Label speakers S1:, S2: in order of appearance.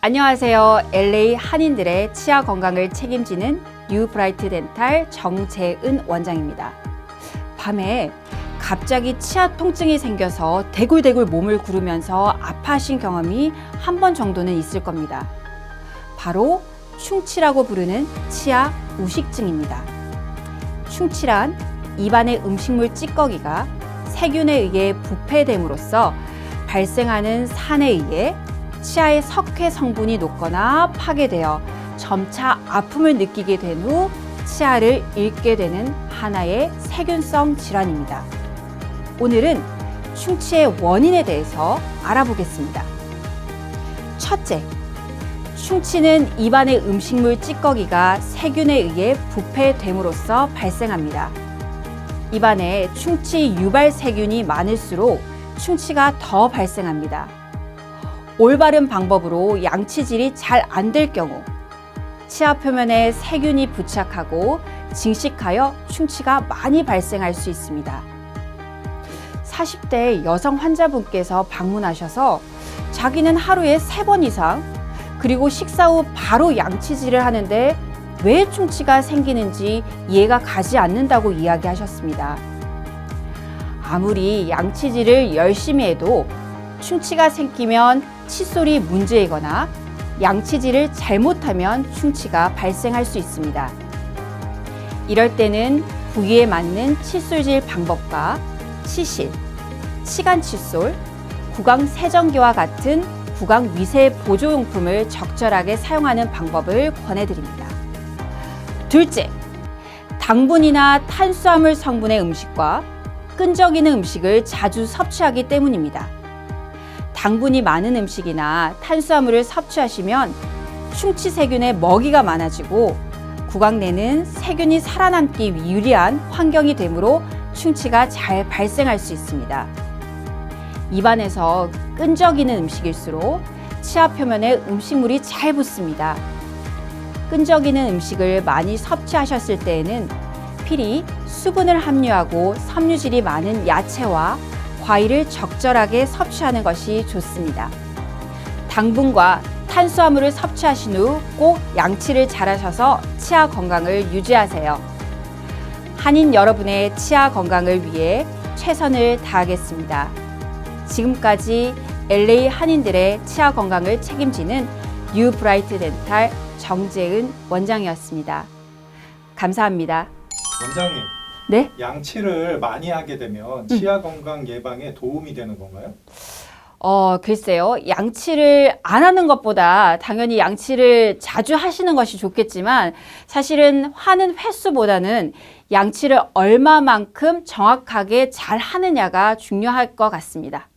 S1: 안녕하세요. LA 한인들의 치아 건강을 책임지는 뉴브라이트 덴탈 정재은 원장입니다. 밤에 갑자기 치아 통증이 생겨서 대굴대굴 몸을 구르면서 아파하신 경험이 한 번 정도는 있을 겁니다. 바로 충치라고 부르는 치아 우식증입니다. 충치란 입안의 음식물 찌꺼기가 세균에 의해 부패됨으로써 발생하는 산에 의해 치아의 석회 성분이 녹거나 파괴되어 점차 아픔을 느끼게 된 후 치아를 잃게 되는 하나의 세균성 질환입니다. 오늘은 충치의 원인에 대해서 알아보겠습니다. 첫째, 충치는 입안의 음식물 찌꺼기가 세균에 의해 부패됨으로써 발생합니다. 입안에 충치 유발 세균이 많을수록 충치가 더 발생합니다. 올바른 방법으로 양치질이 잘 안 될 경우 치아 표면에 세균이 부착하고 증식하여 충치가 많이 발생할 수 있습니다. 40대 여성 환자분께서 방문하셔서 자기는 하루에 세 번 이상 그리고 식사 후 바로 양치질을 하는데 왜 충치가 생기는지 이해가 가지 않는다고 이야기하셨습니다. 아무리 양치질을 열심히 해도 충치가 생기면 칫솔이 문제이거나 양치질을 잘못하면 충치가 발생할 수 있습니다. 이럴 때는 부위에 맞는 칫솔질 방법과 치실, 치간 칫솔, 구강 세정기와 같은 구강 위세 보조용품을 적절하게 사용하는 방법을 권해드립니다. 둘째, 당분이나 탄수화물 성분의 음식과 끈적이는 음식을 자주 섭취하기 때문입니다. 당분이 많은 음식이나 탄수화물을 섭취하시면 충치 세균의 먹이가 많아지고 구강 내는 세균이 살아남기 유리한 환경이 되므로 충치가 잘 발생할 수 있습니다. 입안에서 끈적이는 음식일수록 치아 표면에 음식물이 잘 붙습니다. 끈적이는 음식을 많이 섭취하셨을 때에는 필히 수분을 함유하고 섬유질이 많은 야채와 과일을 적절하게 섭취하는 것이 좋습니다. 당분과 탄수화물을 섭취하신 후 꼭 양치를 잘 하셔서 치아 건강을 유지하세요. 한인 여러분의 치아 건강을 위해 최선을 다하겠습니다. 지금까지 LA 한인들의 치아 건강을 책임지는 뉴 브라이트 덴탈 정재은 원장이었습니다. 감사합니다.
S2: 원장님,
S1: 네?
S2: 양치를 많이 하게 되면 치아 건강 예방에 도움이 되는 건가요?
S1: 어, 글쎄요. 양치를 안 하는 것보다 당연히 양치를 자주 하시는 것이 좋겠지만 사실은 하는 횟수보다는 양치를 얼마만큼 정확하게 잘 하느냐가 중요할 것 같습니다.